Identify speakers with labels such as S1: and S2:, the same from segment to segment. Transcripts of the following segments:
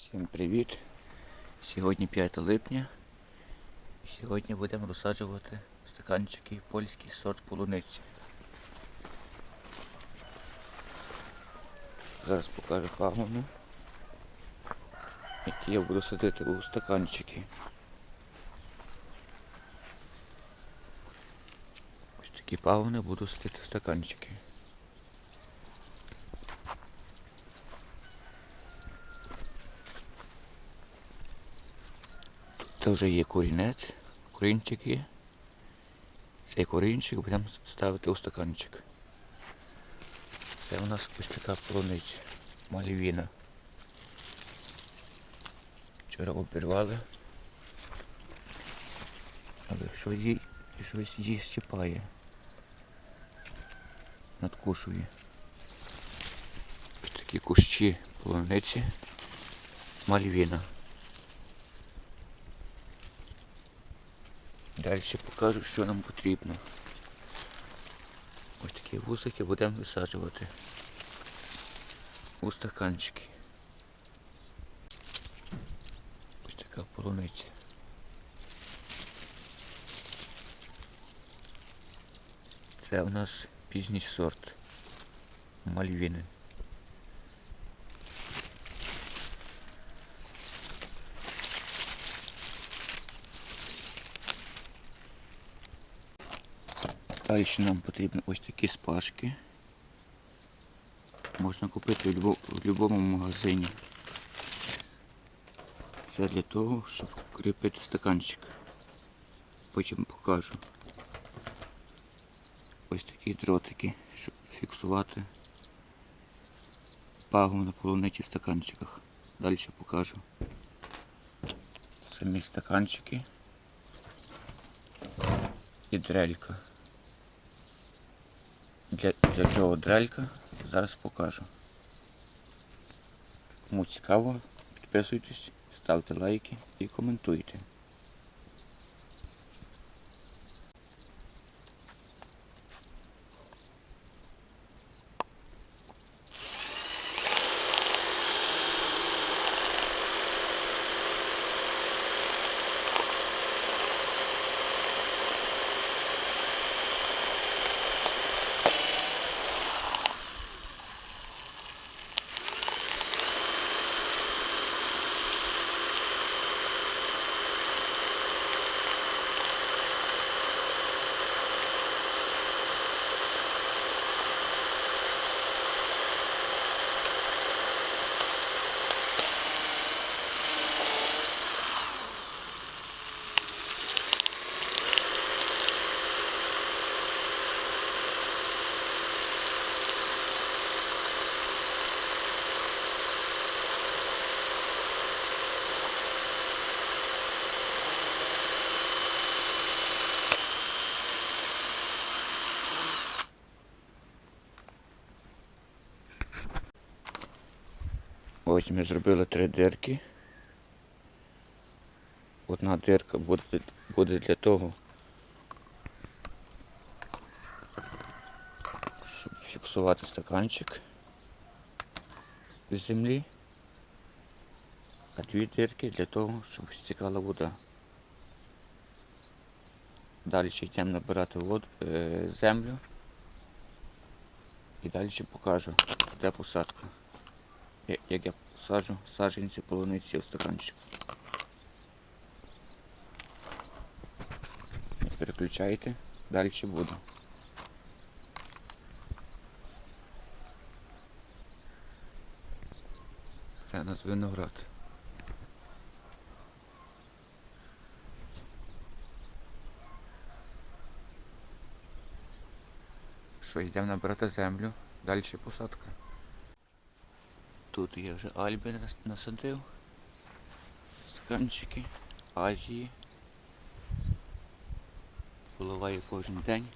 S1: Всім привіт! Сьогодні 5 липня. Сьогодні будемо розсаджувати стаканчики польський сорт полуниці. Зараз покажу пагони, які я буду садити у стаканчики. Ось такі пагони буду садити в стаканчики. Це вже є корінець, корінчик є. Цей корінчик будемо ставити у стаканчик. Це у нас ось така полуниця, малівіна. Вчора обірвали. Але що їй щось її щипає. Надкушує. Такі кущі полуниці. Мальвіна. Далі покажу, що нам потрібно. Ось такі вусики будемо висаджувати у стаканчики. Ось така полуниця. Це у нас пізній сорт мальвіни. Далі нам потрібні ось такі спашки. Можна купити в будь-якому магазині. Це для того, щоб кріпити стаканчик. Потім покажу. Ось такі дротики, щоб фіксувати пагу на полуниці в стаканчиках. Далі покажу. Самі стаканчики і дрелька. Для, для чого дрелька, зараз покажу. Кому цікаво, підписуйтесь, ставте лайки і коментуйте. Ось ми зробили три дирки. Одна дирка буде, буде для того, щоб фіксувати стаканчик з землі, а дві дирки для того, щоб стікала вода. Далі йдемо набирати воду, е, землю і далі покажу, де посадка. Як я саджу саджанці полуниці в стаканчик. Переключайте, далі буде. Це у нас виноград. Що, йдемо набирати землю, далі посадка. Тут я вже альби насадив. Стаканчики Азії. Поливаю кожен день.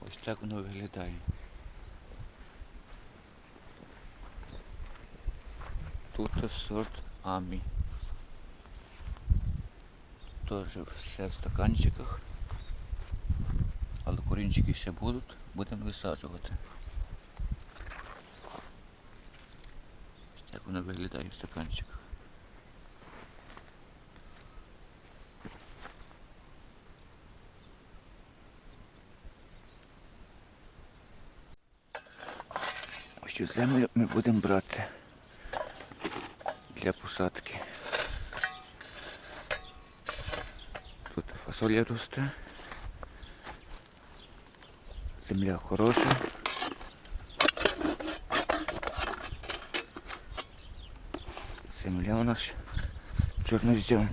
S1: Ось так воно виглядає. Тут сорт Амі. Теж все в стаканчиках. Корінчики ще будуть, будемо висаджувати. Так воно виглядає в стаканчиках. Ось землю ми будемо брати для посадки. Тут фасоля росте. Земля хороша. Земля у нас чорнозем.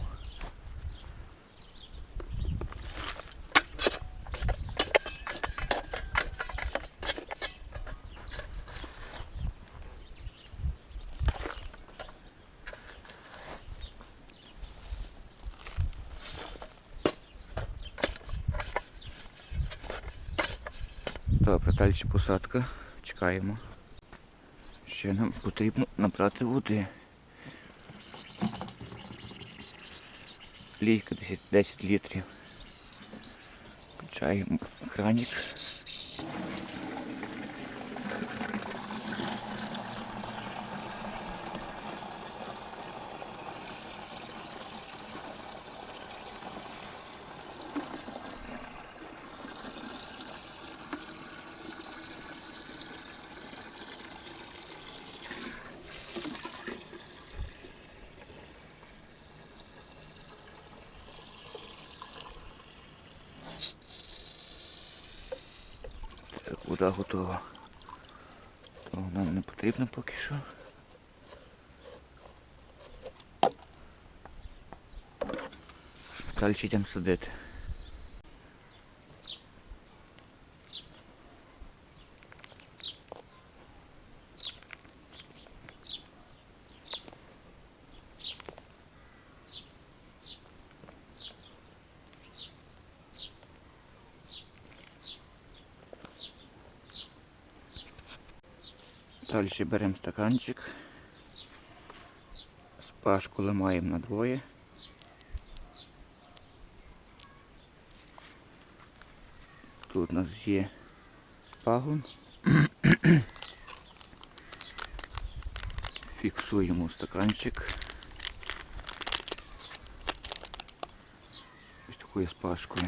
S1: Добре, далі посадка. Чекаємо. Ще нам потрібно набрати води. Лійка 10, 10 літрів. Включаємо краник. Так, вода готова. Того нам не потрібно поки що. Далі йдемо садити. Далі беремо стаканчик. Спашку на двоє. Тут у нас є пагон. Фіксуємо стаканчик. Ось такою спашкою.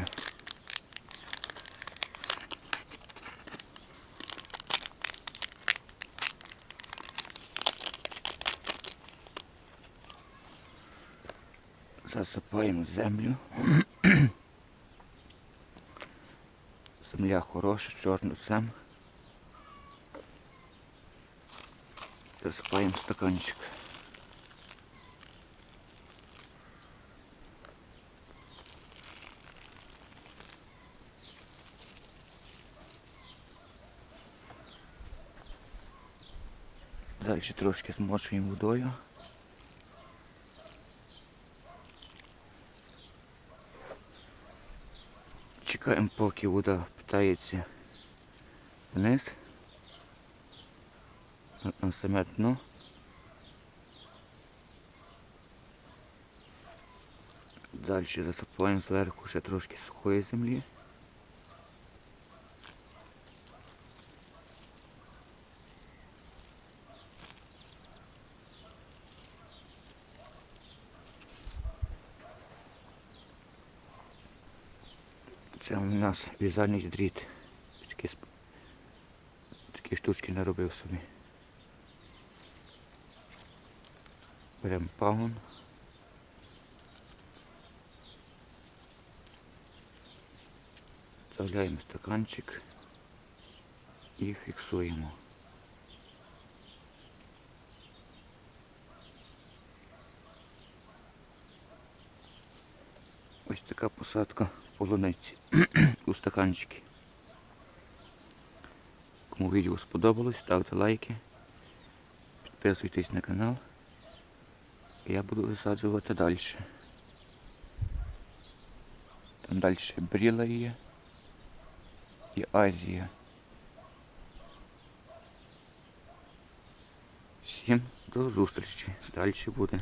S1: Засипаємо землю. Земля хороша, чорнозем. Засипаємо стаканчик. Далі трошки змочуємо водою. Чекаємо, поки вода питається вниз на, саме дно. Далі засипаємо зверху ще трошки сухої землі. Це у нас в'язальний дріт. Такі, такі штучки наробив собі. Беремо пагон. Вставляємо стаканчик і фіксуємо. Ось така посадка полуниці у стаканчики. Кому відео сподобалось, ставте лайки, підписуйтесь на канал. Я буду висаджувати далі. Там далі бріла є і Азія. Всім до зустрічі. Далі буде.